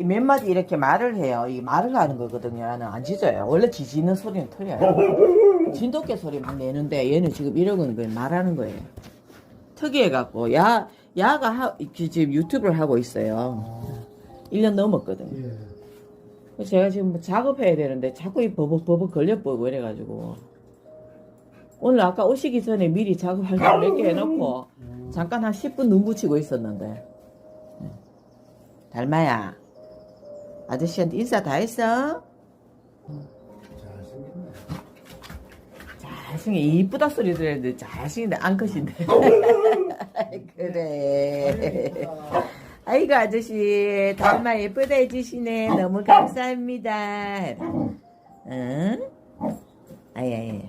몇 마디 이렇게 말을 해요. 이 말을 하는 거거든요. 얘는 안 짖어요. 원래 짖는 소리는 틀려요. 진돗개 소리 막 내는데 얘는 지금 이러고는 거예요. 말하는 거예요. 특이해갖고 야 야가 하, 그 지금 유튜브를 하고 있어요. 1년 넘었거든요. 예. 그래서 제가 지금 뭐 작업해야 되는데 자꾸 이 버벅 버벅 걸려버리고 이래가지고 오늘 아까 오시기 전에 미리 작업할 거 몇 개 해놓고 잠깐 한 10분 눈 붙이고 있었는데 예. 달마야 아저씨한테 인사 다 했어? 잘생겨 이쁘다 소리 들었는데 잘생긴데 암컷인데. 그래. 아이고 아저씨. 달마 예쁘다 해주시네. 너무 감사합니다. 응? 아이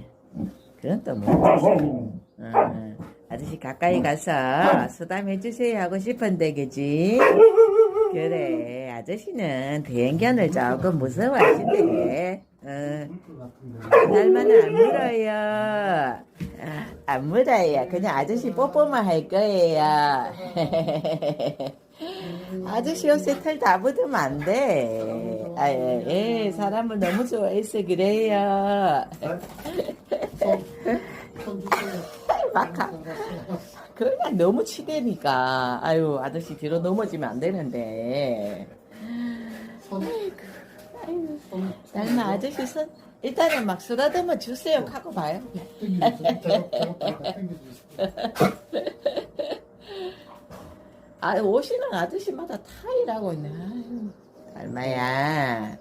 그건 또 뭐지 응. 아저씨 가까이 가서 수담 해주세요 하고 싶은데 그지 그래 아저씨는 대행견을 조금 무서워하신대 응. 달마는 안 물어요. 아, 안 물어요. 그냥 아저씨 뽀뽀만 할 거예요. 아저씨 옷에 털 다 묻으면 안 돼. 아, 예, 예, 사람을 너무 좋아해서 그래요. 막하. 그냥 너무 치대니까. 아유, 아저씨 뒤로 넘어지면 안 되는데. 아이고, 달마 아저씨 손, 일단은 막 쓰다듬어 주세요. 하고 봐요. 아, 오시는 아저씨마다 타이라고 있네. 아유, 달마야.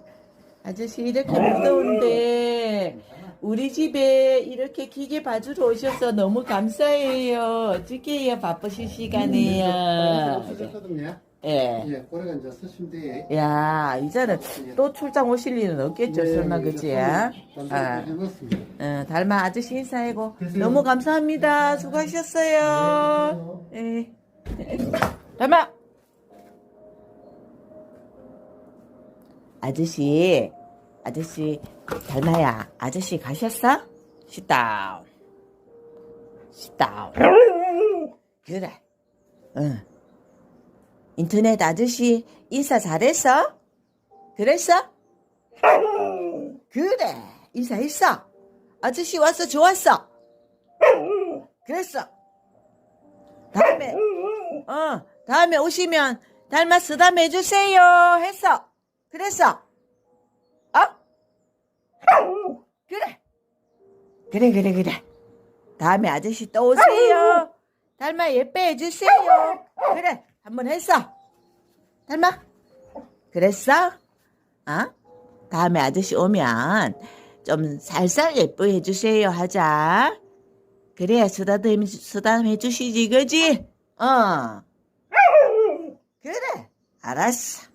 아저씨 이렇게 무더운데 우리 집에 이렇게 기계 봐주러 오셔서 너무 감사해요. 어떻게 해요? 바쁘실 시간에요. 쓰셨거든요. 예. 예, 고래가 이제 돼. 야, 이제는 또 출장 오실 일은 없겠죠, 설마, 그치? 아, 해봤습니다. 어, 달마 아저씨 인사하고 너무 감사합니다. 수고하셨어요. 예. 달마! 아저씨, 아저씨, 달마야, 아저씨 가셨어? sit sit 그래. 응. 인터넷 아저씨 인사 잘했어? 그랬어? 그래. 인사했어. 아저씨 와서 좋았어. 그랬어. 다음에, 어, 다음에 오시면 닮아 쓰담 해주세요. 했어. 그랬어. 어? 그래. 그래, 그래, 그래. 다음에 아저씨 또 오세요. 닮아 예뻐 해 주세요. 그래. 한 번 했어. 닮아. 그랬어? 어? 다음에 아저씨 오면 좀 살살 예뻐해 주세요 하자. 그래야 수다듬, 수담해 주시지, 그지? 어. 그래. 알았어.